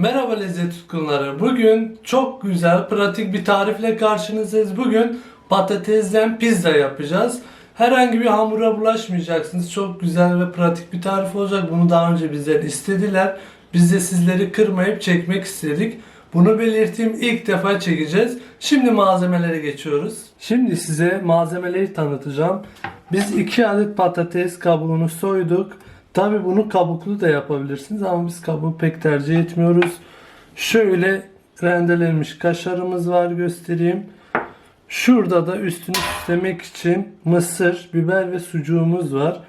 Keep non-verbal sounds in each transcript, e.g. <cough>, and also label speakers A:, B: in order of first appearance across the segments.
A: Merhaba lezzet tutkunları. Bugün çok güzel, pratik bir tarifle karşınızdayız. Bugün patatesden pizza yapacağız. Herhangi bir hamura bulaşmayacaksınız. Çok güzel ve pratik bir tarif olacak. Bunu daha önce bizden istediler. Biz de sizleri kırmayıp çekmek istedik. Bunu belirteyim ilk defa çekeceğiz. Şimdi malzemelere geçiyoruz. Şimdi size malzemeleri tanıtacağım. Biz 2 adet patates kabuğunu soyduk. Tabi bunu kabuklu da yapabilirsiniz ama biz kabuğu pek tercih etmiyoruz. Şöyle rendelenmiş kaşarımız var göstereyim. Şurada da üstünü süslemek için mısır, biber ve sucuğumuz var.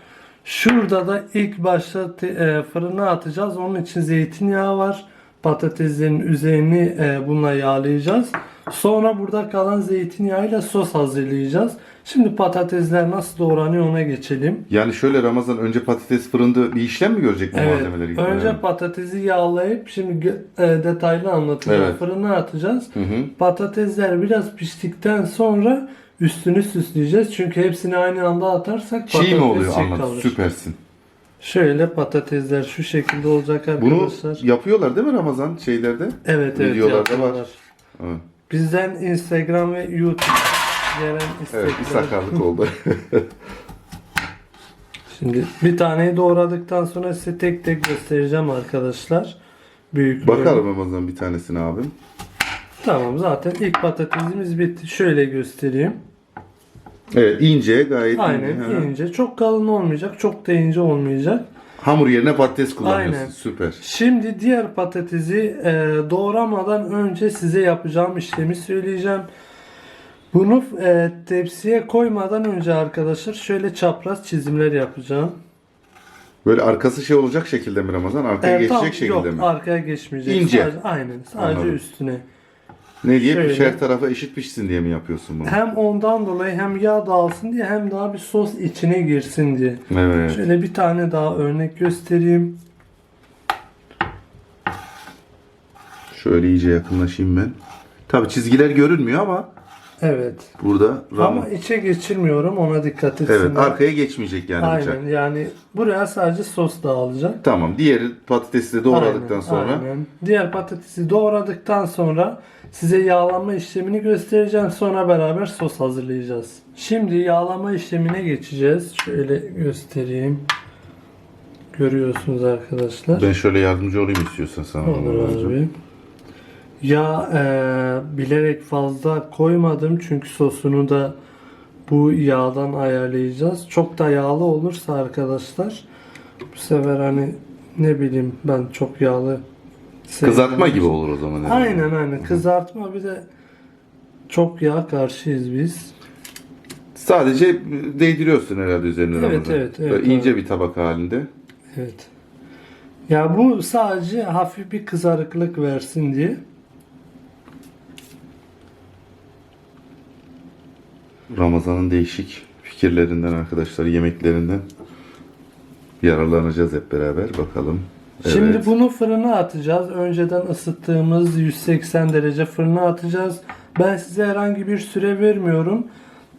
A: Şurada da ilk başta e, fırına atacağız. Onun için zeytinyağı var. Patateslerin üzerini e, bununla yağlayacağız. Sonra burada kalan zeytinyağıyla sos hazırlayacağız. Şimdi patatesler nasıl doğranıyor ona geçelim.
B: Yani şöyle Ramazan önce patates fırında bir işlem mi görecek bu
A: Evet.
B: malzemeleri?
A: Önce patatesi yağlayıp şimdi e, detaylı anlatacağım.
B: Evet.
A: Fırına atacağız.
B: Hı hı.
A: Patatesler biraz piştikten sonra üstünü süsleyeceğiz. Çünkü hepsini aynı anda atarsak
B: Çiğ
A: patates
B: mi oluyor
A: çiğ
B: anlat
A: kalır.
B: süpersin.
A: Şöyle patatesler şu şekilde olacak
B: Bunu
A: arkadaşlar.
B: yapıyorlar değil mi Ramazan şeylerde?
A: evet evet
B: videolarda
A: yapıyorlar.
B: var. Evet.
A: Bizden Instagram ve YouTube gelen istekler.
B: Evet bir sakarlık oldu. <laughs>
A: Şimdi bir taneyi doğradıktan sonra size tek tek göstereceğim arkadaşlar. Büyük
B: Bakalım Ramazan bir tanesine abim.
A: Tamam zaten ilk patatesimiz bitti. Şöyle göstereyim.
B: Evet ince gayet
A: Aynen
B: ince. Hı.
A: ince. Çok kalın olmayacak. Çok da ince olmayacak.
B: Hamur yerine patates kullanıyorsun.
A: Aynen.
B: Süper.
A: Şimdi diğer patatesi e, doğramadan önce size yapacağım işlemi söyleyeceğim. Bunu e, tepsiye koymadan önce arkadaşlar şöyle çapraz çizimler yapacağım.
B: Böyle arkası şey olacak şekilde mi Ramazan? Arkaya geçecek
A: tam-
B: şekilde
A: yok,
B: mi?
A: arkaya geçmeyecek.
B: İnce.
A: Sadece, aynen. Sadece
B: Anladım.
A: üstüne.
B: Ne diye
A: şöyle.
B: pişer tarafa eşit pişsin diye mi yapıyorsun bunu?
A: Hem ondan dolayı hem yağ dağılsın diye hem daha bir sos içine girsin diye.
B: Evet.
A: Şöyle bir tane daha örnek göstereyim.
B: Şöyle iyice yakınlaşayım ben. Tabi çizgiler görünmüyor ama
A: Evet.
B: burada Ram-
A: Ama içe geçirmiyorum ona dikkat etsinler.
B: Evet arkaya geçmeyecek yani bıçak.
A: Aynen yani buraya sadece sos dağılacak.
B: Tamam diğeri patatesi de doğradıktan
A: Aynen,
B: sonra
A: aynen. Diğer patatesi doğradıktan sonra size yağlama işlemini göstereceğim. Sonra beraber sos hazırlayacağız. Şimdi yağlama işlemine geçeceğiz. Şöyle göstereyim. Görüyorsunuz arkadaşlar.
B: ben şöyle yardımcı olayım istiyorsan sana.
A: Olur abi. Ya e, bilerek fazla koymadım çünkü sosunu da bu yağdan ayarlayacağız. Çok da yağlı olursa arkadaşlar bu sefer hani ne bileyim ben çok yağlı
B: Kızartma gibi olur o zaman. yani.
A: Aynen aynen kızartma bir de çok yağ karşıyız biz.
B: Sadece değdiriyorsun herhalde üzerine
A: Evet,
B: Ramazan.
A: evet, evet,
B: Böyle ince bir tabak halinde.
A: Evet. Ya bu sadece hafif bir kızarıklık versin diye.
B: Ramazan'ın değişik fikirlerinden arkadaşlar, yemeklerinden yararlanacağız hep beraber. Bakalım. Evet.
A: Şimdi bunu fırına atacağız. Önceden ısıttığımız 180 derece fırına atacağız. Ben size herhangi bir süre vermiyorum.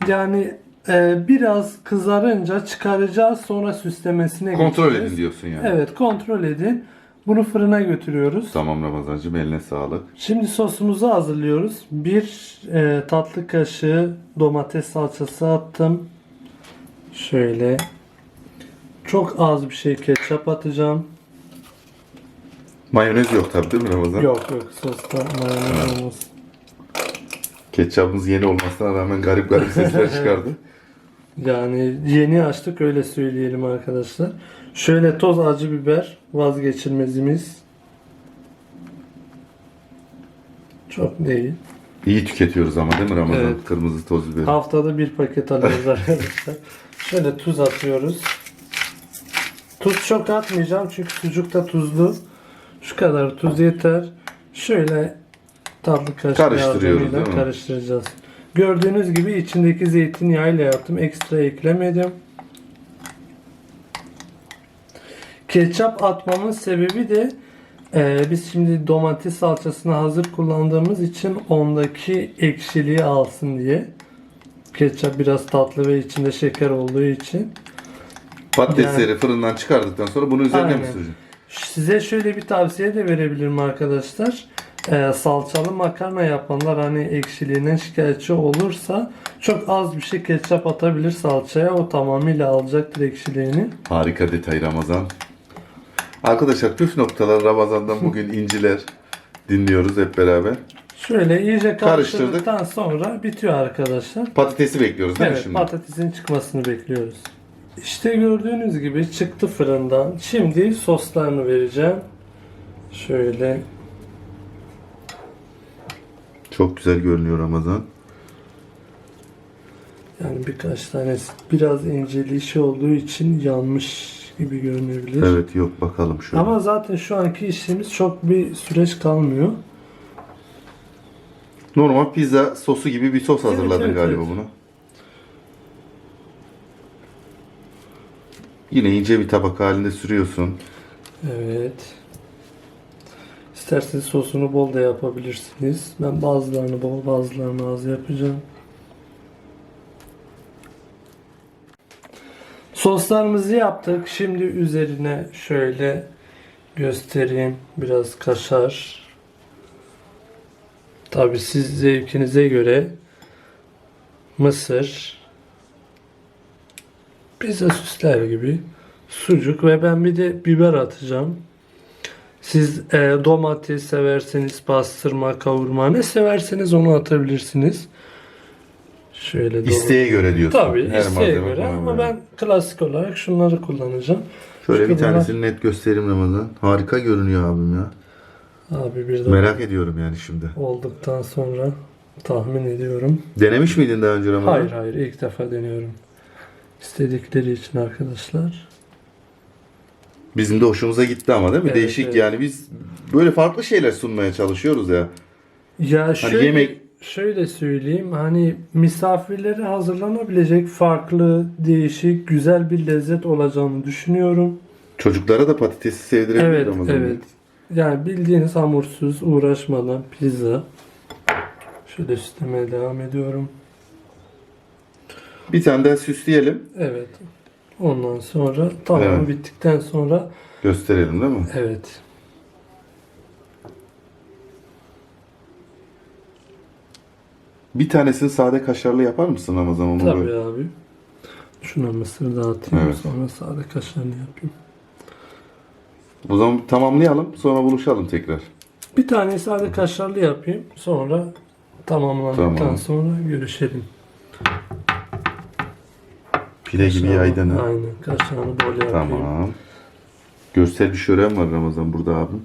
A: Yani e, biraz kızarınca çıkaracağız sonra süslemesine
B: kontrol
A: geçeceğiz.
B: edin diyorsun yani.
A: Evet kontrol edin. Bunu fırına götürüyoruz.
B: Tamam Ramazan'cığım eline sağlık.
A: Şimdi sosumuzu hazırlıyoruz. Bir e, tatlı kaşığı domates salçası attım. Şöyle. Çok az bir şey ketçap atacağım.
B: Mayonez yok tabii değil mi Ramazan?
A: Yok yok sosta mayonez olmasın.
B: Ketçapımız yeni olmasına rağmen garip garip sesler <laughs> çıkardı.
A: Yani yeni açtık öyle söyleyelim arkadaşlar. Şöyle toz acı biber vazgeçilmezimiz. Çok değil.
B: İyi tüketiyoruz ama değil mi Ramazan?
A: Evet.
B: Kırmızı toz biberi.
A: Haftada bir paket alıyoruz <laughs> arkadaşlar. Şöyle tuz atıyoruz. Tuz çok atmayacağım çünkü sucuk da tuzlu. Şu kadar tuz yeter. Şöyle tatlı kaşık
B: Karıştırıyoruz, değil mi?
A: karıştıracağız. Gördüğünüz gibi içindeki zeytinyağıyla yaptım. Ekstra eklemedim. Ketçap atmamın sebebi de e, biz şimdi domates salçasını hazır kullandığımız için ondaki ekşiliği alsın diye. Ketçap biraz tatlı ve içinde şeker olduğu için.
B: Patatesleri fırından çıkardıktan sonra bunu üzerine mi
A: Aynen.
B: süreceksin?
A: Size şöyle bir tavsiye de verebilirim arkadaşlar. Ee, salçalı makarna yapanlar hani ekşiliğinden şikayetçi olursa çok az bir şey ketçap atabilir salçaya. O tamamıyla alacaktır ekşiliğini.
B: Harika detay Ramazan. Arkadaşlar püf noktalar Ramazan'dan <laughs> bugün inciler dinliyoruz hep beraber.
A: Şöyle iyice
B: Karıştırdık.
A: karıştırdıktan sonra bitiyor arkadaşlar.
B: Patatesi bekliyoruz değil mi
A: Evet
B: şimdi?
A: patatesin çıkmasını bekliyoruz. İşte gördüğünüz gibi çıktı fırından. Şimdi soslarını vereceğim. Şöyle
B: Çok güzel görünüyor Ramazan.
A: yani birkaç tanesi biraz inceli işi olduğu için yanmış gibi görünebilir.
B: Evet yok bakalım şöyle.
A: Ama zaten şu anki işimiz çok bir süreç kalmıyor.
B: Normal pizza sosu gibi bir sos hazırladın
A: evet,
B: galiba
A: evet.
B: bunu. Yine ince bir tabak halinde sürüyorsun.
A: Evet. İsterseniz sosunu bol da yapabilirsiniz. Ben bazılarını bol bazılarını az yapacağım. Soslarımızı yaptık. Şimdi üzerine şöyle göstereyim. Biraz kaşar. Tabi siz zevkinize göre mısır, pizza süsler gibi sucuk ve ben bir de biber atacağım. Siz e, domates severseniz pastırma, kavurma ne severseniz onu atabilirsiniz. Şöyle dolu-
B: İsteğe göre diyorsun.
A: Tabii
B: Her
A: isteğe
B: malzeme
A: göre
B: buna
A: ama ben klasik olarak şunları kullanacağım.
B: Şöyle bir
A: Çünkü bunlar-
B: tanesini net göstereyim Ramazan. Harika görünüyor abim ya.
A: Abi bir de
B: Merak ediyorum yani şimdi.
A: olduktan sonra tahmin ediyorum.
B: Denemiş miydin daha önce Ramazan?
A: Hayır hayır ilk defa deniyorum. İstedikleri için arkadaşlar.
B: Bizim de hoşumuza gitti ama değil mi?
A: Evet,
B: Değişik
A: evet.
B: yani biz böyle farklı şeyler sunmaya çalışıyoruz ya.
A: Ya şöyle,
B: yemek-
A: şöyle söyleyeyim hani misafirlere hazırlanabilecek farklı, değişik, güzel bir lezzet olacağını düşünüyorum.
B: Çocuklara da patatesi sevdirebilir
A: Evet,
B: Ramazan.
A: evet. Yani bildiğiniz hamursuz, uğraşmadan pizza. Şöyle süslemeye devam ediyorum.
B: Bir tane daha süsleyelim.
A: Evet. Ondan sonra tamam
B: Evet.
A: bittikten sonra
B: Gösterelim değil mi?
A: evet.
B: Bir tanesini sade kaşarlı yapar mısın Ramazan onu?
A: Tabii
B: böyle?
A: abi. Şuna mısır dağıtayım
B: Evet.
A: sonra sade kaşarını yapayım.
B: O zaman tamamlayalım sonra buluşalım tekrar.
A: Bir tane sade kaşarlı yapayım. Sonra tamamlandıktan
B: Tamam.
A: sonra görüşelim.
B: Pide gibi yaydın ha.
A: Aynen. Kaşarını bol yapayım.
B: Tamam. Görsel bir şölen var Ramazan burada abim.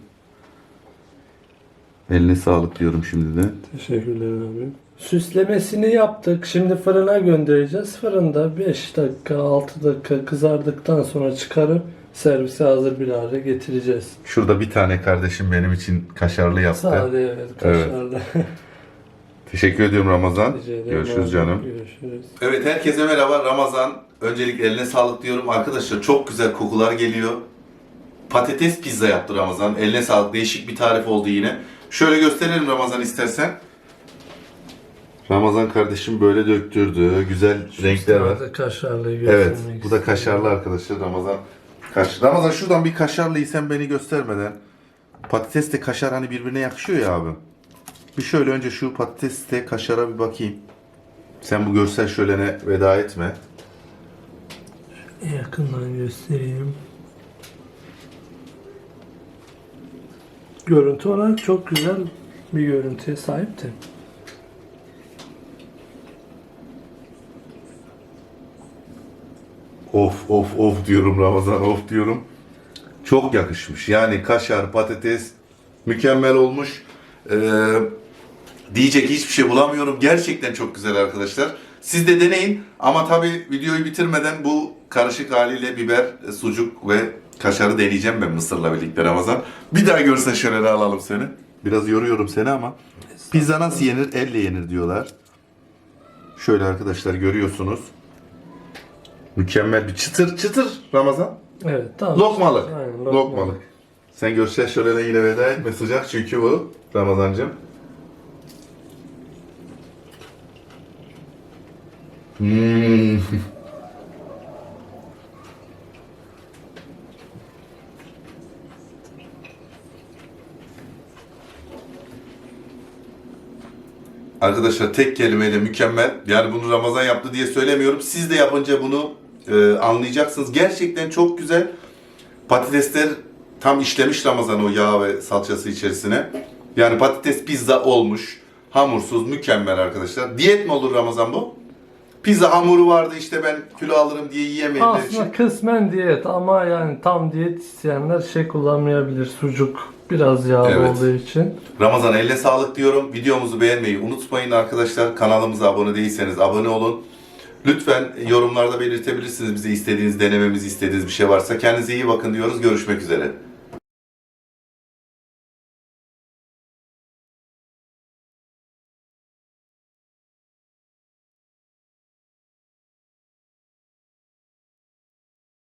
B: Eline sağlık diyorum şimdiden.
A: Teşekkürler abi. Süslemesini yaptık. Şimdi fırına göndereceğiz. Fırında 5 dakika 6 dakika kızardıktan sonra çıkarıp servise hazır bir hale getireceğiz.
B: Şurada bir tane kardeşim benim için kaşarlı yaptı.
A: Sade evet kaşarlı. <laughs>
B: Teşekkür ediyorum Ramazan.
A: Rica ederim
B: Görüşürüz canım.
A: Görüşürüz.
B: Evet herkese merhaba Ramazan. Öncelikle eline sağlık diyorum. Arkadaşlar çok güzel kokular geliyor. Patates pizza yaptı Ramazan. Eline sağlık. Değişik bir tarif oldu yine. Şöyle gösterelim Ramazan istersen. Ramazan kardeşim böyle döktürdü. Güzel renkler var.
A: Sade kaşarlıyı
B: Evet.
A: göstermek
B: Bu da kaşarlı arkadaşlar Ramazan. Kaş Ramazan şuradan bir kaşarlıyı sen beni göstermeden. Patates de kaşar hani birbirine yakışıyor ya abi. Bir şöyle önce şu patateste kaşara bir bakayım. Sen bu görsel şölene veda etme.
A: Yakından göstereyim. Görüntü olarak çok güzel bir görüntüye sahipti.
B: Of of of diyorum Ramazan of diyorum. Çok yakışmış. Yani kaşar, patates mükemmel olmuş. Ee, diyecek hiçbir şey bulamıyorum. Gerçekten çok güzel arkadaşlar. Siz de deneyin ama tabii videoyu bitirmeden bu karışık haliyle biber, sucuk ve kaşarı deneyeceğim ben mısırla birlikte Ramazan. Bir daha görsen şöyle alalım seni. Biraz yoruyorum seni ama pizza nasıl yenir? Elle yenir diyorlar. Şöyle arkadaşlar görüyorsunuz. Mükemmel bir çıtır çıtır Ramazan.
A: Evet tamam.
B: Lokmalık.
A: Aynen,
B: lokmalık. Sen görsel şölene yine veda etme sıcak çünkü bu Ramazancığım. Hmm. Arkadaşlar tek kelimeyle mükemmel. Yani bunu Ramazan yaptı diye söylemiyorum. Siz de yapınca bunu e, anlayacaksınız. Gerçekten çok güzel. Patatesler tam işlemiş Ramazan o yağ ve salçası içerisine. Yani patates pizza olmuş. Hamursuz mükemmel arkadaşlar. Diyet mi olur Ramazan bu? Pizza hamuru vardı işte ben kilo alırım diye yiyemeyenler için.
A: Aslında kısmen diyet ama yani tam diyet isteyenler şey kullanmayabilir. Sucuk biraz yağlı
B: Evet.
A: olduğu için.
B: Ramazan eline sağlık diyorum. Videomuzu beğenmeyi unutmayın arkadaşlar. Kanalımıza abone değilseniz abone olun. Lütfen yorumlarda belirtebilirsiniz bize istediğiniz, denememizi istediğiniz bir şey varsa. Kendinize iyi bakın diyoruz. Görüşmek üzere.